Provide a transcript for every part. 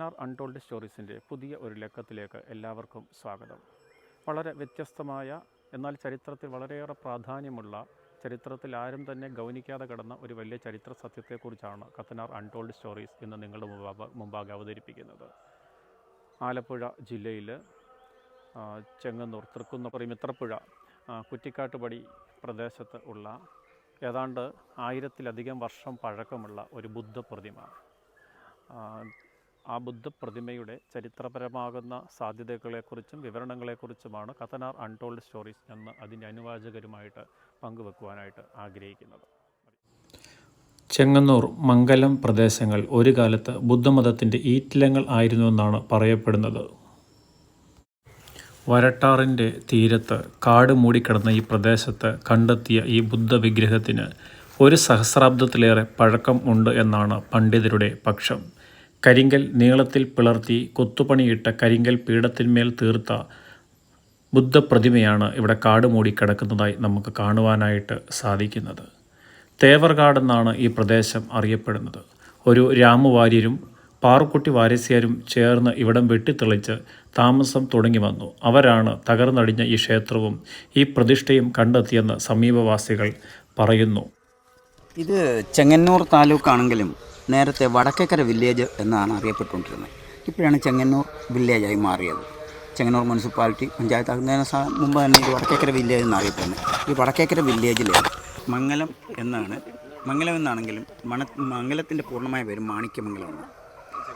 കത്തനാർ untold സ്റ്റോറീസിന്റെ പുതിയ ഒരു ലക്കത്തിലേക്ക് എല്ലാവർക്കും സ്വാഗതം. വളരെ വ്യത്യസ്തമായ എന്നാൽ ചരിത്രത്തിൽ വളരെയേറെ പ്രാധാന്യമുള്ള ചരിത്രത്തിൽ ആരും തന്നെ ഗൗനിക്കാതെ കിടന്ന ഒരു വലിയ ചരിത്ര സത്യത്തെക്കുറിച്ചാണ് കത്തനാർ അൺടോൾഡ് സ്റ്റോറീസ് ഇന്ന് നിങ്ങളുടെ മുമ്പാകെ അവതരിപ്പിക്കുന്നത്. ആലപ്പുഴ ജില്ലയിൽ ചെങ്ങന്നൂർ തൃക്കുന്നപ്പുറം മിത്രപ്പുഴ കുറ്റിക്കാട്ടുപടി പ്രദേശത്ത് ഉള്ള ഏതാണ്ട് ആയിരത്തിലധികം വർഷം പഴക്കമുള്ള ഒരു ബുദ്ധപ്രതിമ. ആ, ആ ബുദ്ധപ്രതിമയുടെ ചരിത്രപരമാകുന്ന സാധ്യതകളെക്കുറിച്ചും വിവരണങ്ങളെക്കുറിച്ചുമാണ് കത്തനാർ അൺടോൾഡ് സ്റ്റോറീസ് എന്ന് അതിന്റെ അനുവാചകരുമായിട്ട് പങ്കുവെക്കുവാനായിട്ട് ആഗ്രഹിക്കുന്നത്. ചെങ്ങന്നൂർ മംഗലം പ്രദേശങ്ങൾ ഒരു കാലത്ത് ബുദ്ധമതത്തിന്റെ ഈറ്റിലങ്ങൾ ആയിരുന്നുവെന്നാണ് പറയപ്പെടുന്നത്. വരട്ടാറിന്റെ തീരത്ത് കാട് മൂടിക്കിടന്ന ഈ പ്രദേശത്ത് കണ്ടെത്തിയ ഈ ബുദ്ധവിഗ്രഹത്തിന് ഒരു സഹസ്രാബ്ദത്തിലേറെ പഴക്കം ഉണ്ട് എന്നാണ് പണ്ഡിതരുടെ പക്ഷം. കരിങ്കൽ നീളത്തിൽ പിളർത്തി കൊത്തുപണിയിട്ട കരിങ്കൽ പീഠത്തിന്മേൽ തീർത്ത ബുദ്ധപ്രതിമയാണ് ഇവിടെ കാട് മൂടിക്കിടക്കുന്നതായി നമുക്ക് കാണുവാനായിട്ട് സാധിക്കുന്നത്. തേവർകാടെന്നാണ് ഈ പ്രദേശം അറിയപ്പെടുന്നത്. ഒരു രാമവാര്യരും പാറുക്കുട്ടി വാരസ്യരും ചേർന്ന് ഇവിടം വെട്ടിത്തെളിച്ച് താമസം തുടങ്ങി വന്നു. അവരാണ് തകർന്നടിഞ്ഞ ഈ ക്ഷേത്രവും ഈ പ്രതിഷ്ഠയും കണ്ടെത്തിയെന്ന് സമീപവാസികൾ പറയുന്നു. ഇത് ചെങ്ങന്നൂർ താലൂക്കാണെങ്കിലും നേരത്തെ വടക്കേക്കര വില്ലേജ് എന്നാണ് അറിയപ്പെട്ടുകൊണ്ടിരുന്നത്. ഇപ്പോഴാണ് ചെങ്ങന്നൂർ വില്ലേജായി മാറിയത്. ചെങ്ങന്നൂർ മുനിസിപ്പാലിറ്റി പഞ്ചായത്ത് ആകുന്നതിന് സ മുമ്പ് തന്നെ ഇത് വടക്കേക്കര വില്ലേജ് എന്നറിയപ്പെടുന്നത്. ഈ വടക്കേക്കര വില്ലേജിലെ മംഗലം എന്നാണ് മംഗലം എന്നാണെങ്കിലും മണ മംഗലത്തിന്റെ പൂർണമായ പേര് മാണിക്യമംഗലമാണ്.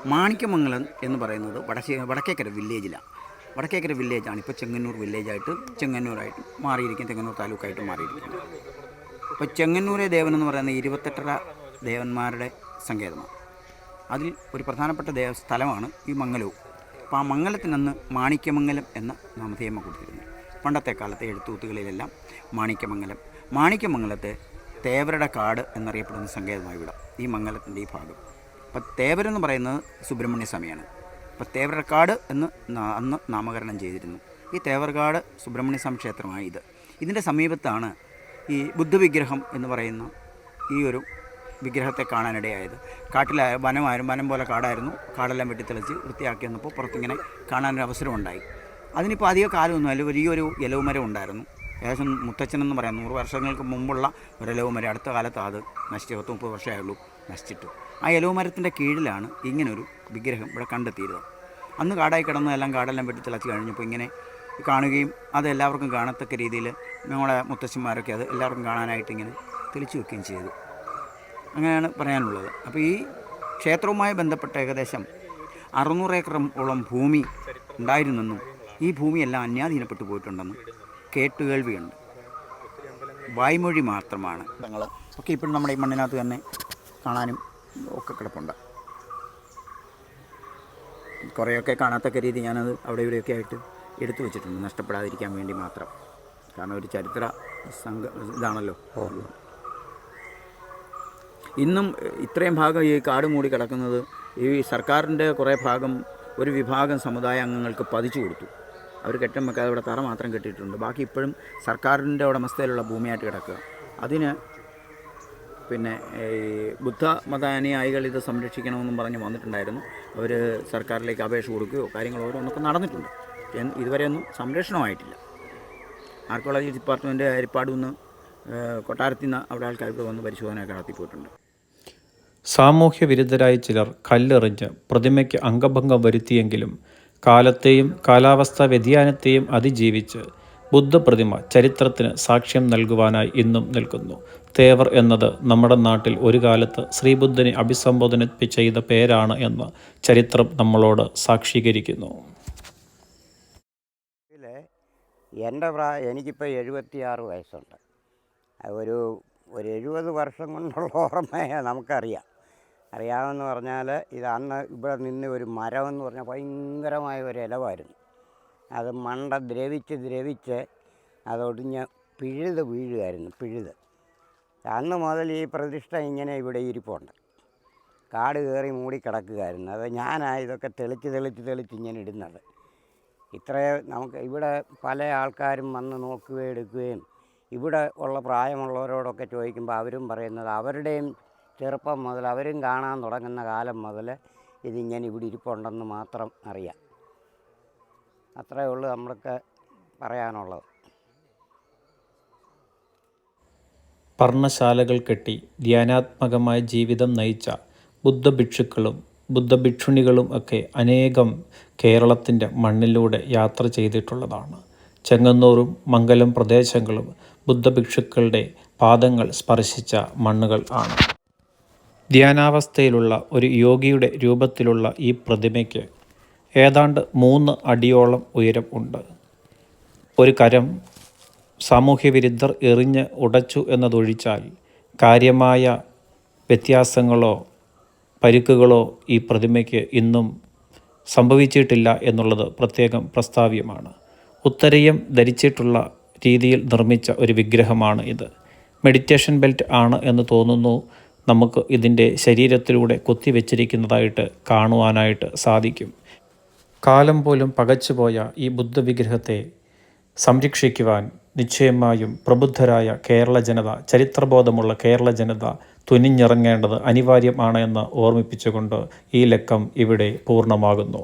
മാണിക്യമംഗലം എന്ന് പറയുന്നത് വടക്കേ വടക്കേക്കര വില്ലേജിലാണ്. വടക്കേക്കര വില്ലേജാണ് ഇപ്പോൾ ചെങ്ങന്നൂർ വില്ലേജായിട്ട് ചെങ്ങന്നൂരായിട്ട് മാറിയിരിക്കും ചെങ്ങന്നൂർ താലൂക്കായിട്ട് മാറിയിരിക്കുന്നത്. അപ്പോൾ ചെങ്ങന്നൂരെ ദേവൻ എന്ന് പറയുന്ന ഇരുപത്തെട്ടര ദേവന്മാരുടെ സങ്കേതമാണ്. അതിൽ ഒരു പ്രധാനപ്പെട്ട ദേവ സ്ഥലമാണ് ഈ മംഗലവും. അപ്പോൾ ആ മംഗലത്തിനന്ന് മാണിക്യമംഗലം എന്ന നാമധേയമ കൊടുത്തിരുന്നു പണ്ടത്തെ കാലത്തെ എഴുത്തൂത്തുകളിലെല്ലാം മാണിക്യമംഗലം. മാണിക്യമംഗലത്തെ തേവരുടെ കാട് എന്നറിയപ്പെടുന്ന സങ്കേതമായി വിടാം ഈ മംഗലത്തിന്റെ ഈ ഭാഗം. അപ്പോൾ തേവരെന്ന് പറയുന്നത് സുബ്രഹ്മണ്യ സ്വാമിയാണ്. അപ്പോൾ കാട് എന്ന് അന്ന് നാമകരണം ചെയ്തിരുന്നു. ഈ തേവർകാട് സുബ്രഹ്മണ്യ സ്വാമി ക്ഷേത്രമായി ഇത് ഇതിന്റെ സമീപത്താണ് ഈ ബുദ്ധവിഗ്രഹം എന്ന് പറയുന്ന ഈ ഒരു വിഗ്രഹത്തെ കാണാനിടയായത്. കാട്ടിലെ വനമായിരുന്നു വനം പോലെ കാടായിരുന്നു. കാടെല്ലാം വെട്ടിത്തെളിച്ച് വൃത്തിയാക്കി വന്നപ്പോൾ പുറത്തിങ്ങനെ കാണാനൊരു അവസരമുണ്ടായി അതിനിപ്പോൾ അധിക കാലമൊന്നുമല്ല വലിയൊരു ഇലവുമരം ഉണ്ടായിരുന്നു. ഏകദേശം മുത്തച്ഛനെന്ന് പറയാം. നൂറ് വർഷങ്ങൾക്ക് മുമ്പുള്ള ഒരു ഇലവുമരം അടുത്ത കാലത്ത് അത് നശിച്ച്. പത്ത് മുപ്പത് വർഷമേ ഉള്ളൂ നശിച്ചിട്ടു. ആ ഇലവുമരത്തിന്റെ കീഴിലാണ് ഇങ്ങനൊരു വിഗ്രഹം ഇവിടെ കണ്ടെത്തിയിരുന്നത് അന്ന് കാടായി കിടന്നതെല്ലാം കാടെല്ലാം വെട്ടിത്തിളച്ച് കഴിഞ്ഞപ്പോൾ ഇങ്ങനെ കാണുകയും അത് എല്ലാവർക്കും കാണത്തക്ക രീതിയിൽ ഞങ്ങളുടെ മുത്തശ്ശന്മാരൊക്കെ അത് എല്ലാവർക്കും കാണാനായിട്ട് ഇങ്ങനെ തെളിച്ചു വെക്കുകയും ചെയ്തു. അങ്ങനെയാണ് പറയാനുള്ളത്. അപ്പോൾ ഈ ക്ഷേത്രവുമായി ബന്ധപ്പെട്ട ഏകദേശം അറുന്നൂറ് ഓളം ഭൂമി ഉണ്ടായിരുന്നെന്നും ഈ ഭൂമിയെല്ലാം അന്യാധീനപ്പെട്ടു പോയിട്ടുണ്ടെന്നും കേട്ടുകേൾവിയുണ്ട് വായ്മൊഴി മാത്രമാണ്. ഞങ്ങൾ ഒക്കെ ഇപ്പോഴും നമ്മുടെ ഈ മണ്ണിനകത്ത് തന്നെ കാണാനും ഒക്കെ കിടപ്പുണ്ട്. കുറേയൊക്കെ കാണാത്തക്ക രീതി ഞാനത് അവിടെ ഇവിടെയൊക്കെ ആയിട്ട് എടുത്തു വെച്ചിട്ടുണ്ട്. നഷ്ടപ്പെടാതിരിക്കാൻ വേണ്ടി മാത്രം. കാരണം ഒരു ചരിത്ര സംഘ ഇതാണല്ലോ. ഇന്നും ഇത്രയും ഭാഗം ഈ കാട് മൂടി കിടക്കുന്നത് ഈ സർക്കാരിന്റെ കുറേ ഭാഗം ഒരു വിഭാഗം സമുദായ അംഗങ്ങൾക്ക് പതിച്ചു കൊടുത്തു. അവർ കെട്ടം വെക്കാതെ അവിടെ തറ മാത്രം കെട്ടിയിട്ടുണ്ട്. ബാക്കി ഇപ്പോഴും സർക്കാരിന്റെ ഉടമസ്ഥയിലുള്ള ഭൂമിയായിട്ട് കിടക്കുക. അതിന് പിന്നെ ഈ ബുദ്ധ മതാനുയായികൾ ഇത് സംരക്ഷിക്കണമെന്നും പറഞ്ഞ് വന്നിട്ടുണ്ടായിരുന്നു. അവർ സർക്കാരിലേക്ക് അപേക്ഷ കൊടുക്കുകയോ കാര്യങ്ങൾ ഓരോന്നൊക്കെ നടന്നിട്ടുണ്ട്. ഇതുവരെയൊന്നും സംരക്ഷണമായിട്ടില്ല. ആർക്കോളജി ഡിപ്പാർട്ട്മെന്റ് ഹരിപ്പാട് നിന്ന് കൊട്ടാരത്തിൽ നിന്ന് അവിടെ ആൾക്കാർ ഇവിടെ വന്ന് പരിശോധനയൊക്കെ നടത്തിപ്പോയിട്ടുണ്ട്. സാമൂഹ്യ വിരുദ്ധരായ ചിലർ കല്ലെറിഞ്ഞ് പ്രതിമയ്ക്ക് അംഗഭംഗം വരുത്തിയെങ്കിലും കാലത്തെയും കാലാവസ്ഥാ വ്യതിയാനത്തെയും അതിജീവിച്ച് ബുദ്ധപ്രതിമ ചരിത്രത്തിന് സാക്ഷ്യം നൽകുവാനായി ഇന്നും നിൽക്കുന്നു. തേവർ എന്നത് നമ്മുടെ നാട്ടിൽ ഒരു കാലത്ത് ശ്രീബുദ്ധനെ അഭിസംബോധന ചെയ്ത പേരാണ് എന്ന് ചരിത്രം നമ്മളോട് സാക്ഷീകരിക്കുന്നു. എന്റെ പ്രായം എനിക്കിപ്പോൾ എഴുപത്തിയാറ് വയസ്സുണ്ട്. ഒരു ഒരു എഴുപത് വർഷം കൊണ്ടുള്ള ഓർമ്മയെ നമുക്കറിയാം. അറിയാമെന്ന് പറഞ്ഞാൽ ഇത് അന്ന് ഇവിടെ നിന്ന് ഒരു മരം എന്ന് പറഞ്ഞാൽ ഭയങ്കരമായ ഒരു ഇലവായിരുന്നു. അത് മണ്ട ദ്രവിച്ച് ദ്രവിച്ച് അതൊടിഞ്ഞ് പിഴുത് വീഴുമായിരുന്നു പിഴുത്. അന്ന് മുതൽ ഈ പ്രതിഷ്ഠ ഇങ്ങനെ ഇവിടെ ഇരിപ്പുണ്ട്. കാട് കയറി മൂടിക്കിടക്കുകയായിരുന്നു അത് ഞാനാ ഇതൊക്കെ തെളിച്ച് തെളിച്ച് തെളിച്ച് ഇങ്ങനെ ഇടുന്നത്. ഇത്രേ നമുക്ക് ഇവിടെ പല ആൾക്കാരും വന്ന് നോക്കുകയും എടുക്കുകയും ഇവിടെ ഉള്ള പ്രായമുള്ളവരോടൊക്കെ ചോദിക്കുമ്പോൾ അവരും പറയുന്നത് അവരുടെയും ചെറുപ്പം മുതൽ അവരും കാണാൻ തുടങ്ങുന്ന കാലം മുതൽ ഇതിങ്ങനെ ഇവിടെ ഇരിപ്പുണ്ടെന്ന് മാത്രം അറിയാം. അത്രയേ ഉള്ളൂ നമ്മൾക്ക് പറയാനുള്ളത്. പർണശാലകൾ കെട്ടി ധ്യാനാത്മകമായ ജീവിതം നയിച്ച ബുദ്ധഭിക്ഷുക്കളും ബുദ്ധഭിക്ഷുണികളും ഒക്കെ അനേകം കേരളത്തിന്റെ മണ്ണിലൂടെ യാത്ര ചെയ്തിട്ടുള്ളതാണ്. ചെങ്ങന്നൂറും മംഗലം പ്രദേശങ്ങളും ബുദ്ധഭിക്ഷുക്കളുടെ പാദങ്ങൾ സ്പർശിച്ച മണ്ണുകൾ ആണ്. ധ്യാനാവസ്ഥയിലുള്ള ഒരു യോഗിയുടെ രൂപത്തിലുള്ള ഈ പ്രതിമയ്ക്ക് ഏതാണ്ട് മൂന്ന് അടിയോളം ഉയരം ഉണ്ട്. ഒരു കരം സാമൂഹ്യവിരുദ്ധർ എറിഞ്ഞ് ഉടച്ചു എന്നതൊഴിച്ചാൽ കാര്യമായ വ്യത്യാസങ്ങളോ പരിക്കുകളോ ഈ പ്രതിമയ്ക്ക് ഇന്നും സംഭവിച്ചിട്ടില്ല എന്നുള്ളത് പ്രത്യേകം പ്രസ്താവ്യമാണ്. ഉത്തരയും ധരിച്ചിട്ടുള്ള രീതിയിൽ നിർമ്മിച്ച ഒരു വിഗ്രഹമാണ് ഇത്. മെഡിറ്റേഷൻ ബെൽറ്റ് ആണ് എന്ന് തോന്നുന്നു നമുക്ക് ഇതിന്റെ ശരീരത്തിലൂടെ കുത്തിവെച്ചിരിക്കുന്നതായിട്ട് കാണുവാനായിട്ട് സാധിക്കും. കാലം പോലും പകച്ചുപോയ ഈ ബുദ്ധവിഗ്രഹത്തെ സംരക്ഷിക്കുവാൻ നിശ്ചയമായും പ്രബുദ്ധരായ കേരള ജനത ചരിത്രബോധമുള്ള കേരള ജനത തുനിഞ്ഞിറങ്ങേണ്ടത് അനിവാര്യമാണ് എന്ന് ഓർമ്മിപ്പിച്ചുകൊണ്ട് ഈ ലക്കം ഇവിടെ പൂർണമാകുന്നു.